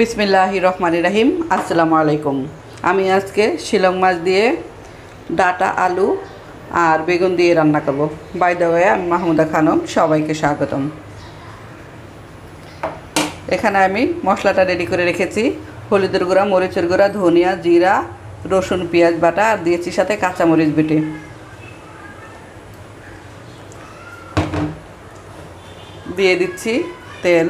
বিসমিল্লাহ রহমানি রাহিম। আসসালামু আলাইকুম। আমি আজকে শিলং মাছ দিয়ে ডাটা, আলু আর বেগুন দিয়ে রান্না করব। বাই দ্য ওয়ে আমি মাহমুদা খানম, সবাইকে স্বাগতম। এখানে আমি মশলাটা রেডি করে রেখেছি। হলুদের গুঁড়া, মরিচের গুঁড়া, ধনিয়া, জিরা, রসুন, পেঁয়াজ বাটা আর দিয়েছি সাথে কাঁচামরিচ বেটে। দিয়ে দিচ্ছি তেল।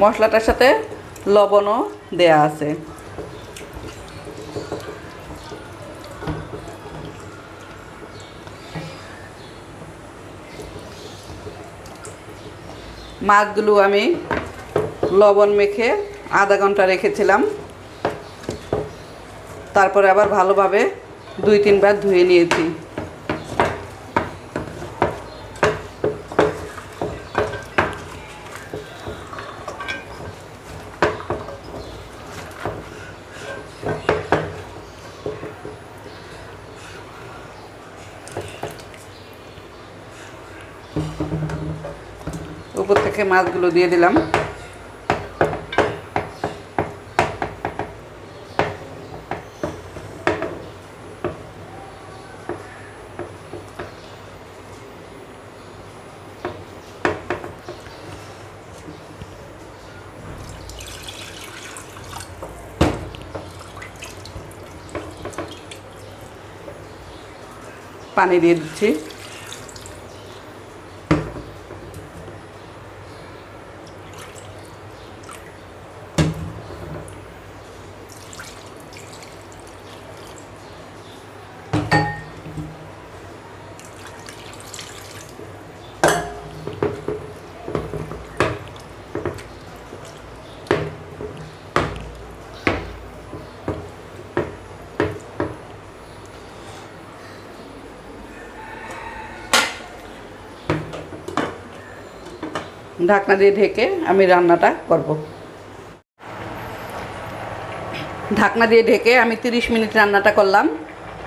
মশলাটার সাথে লবণও দেয়া আছে। মাছগুলো আমি লবণ মেখে আধা ঘণ্টা রেখেছিলাম। তারপরে আবার ভালোভাবে দুই তিনবার ধুয়ে নিয়েছি। উপর থেকে মাছগুলো দিয়ে দিলাম। পানি দিয়ে দিচ্ছি। ঢাকনা দিয়ে ঢেকে আমি রান্নাটা করব। ঢাকনা দিয়ে ঢেকে আমি 30 মিনিট রান্নাটা করলাম।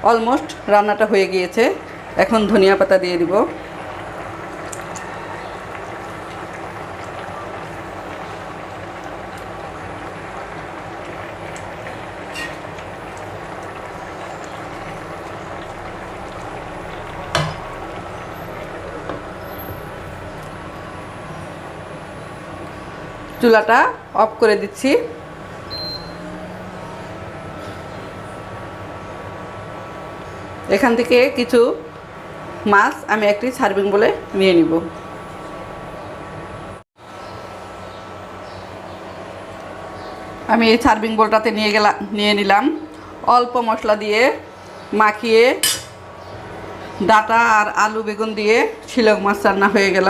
অলমোস্ট রান্নাটা হয়ে গিয়েছে। এখন ধনিয়া পাতা দিয়ে দিব। চুলাটা অফ করে দিচ্ছি। এখান থেকে কিছু মাছ আমি একটি সার্ভিং বলে নিয়ে নিব। আমি এই সার্ভিং বোলটাতে নিয়ে গেলাম নিয়ে নিলাম। অল্প মশলা দিয়ে মাখিয়ে ডাটা আর আলু বেগুন দিয়ে শিলং মাছ রান্না হয়ে গেল।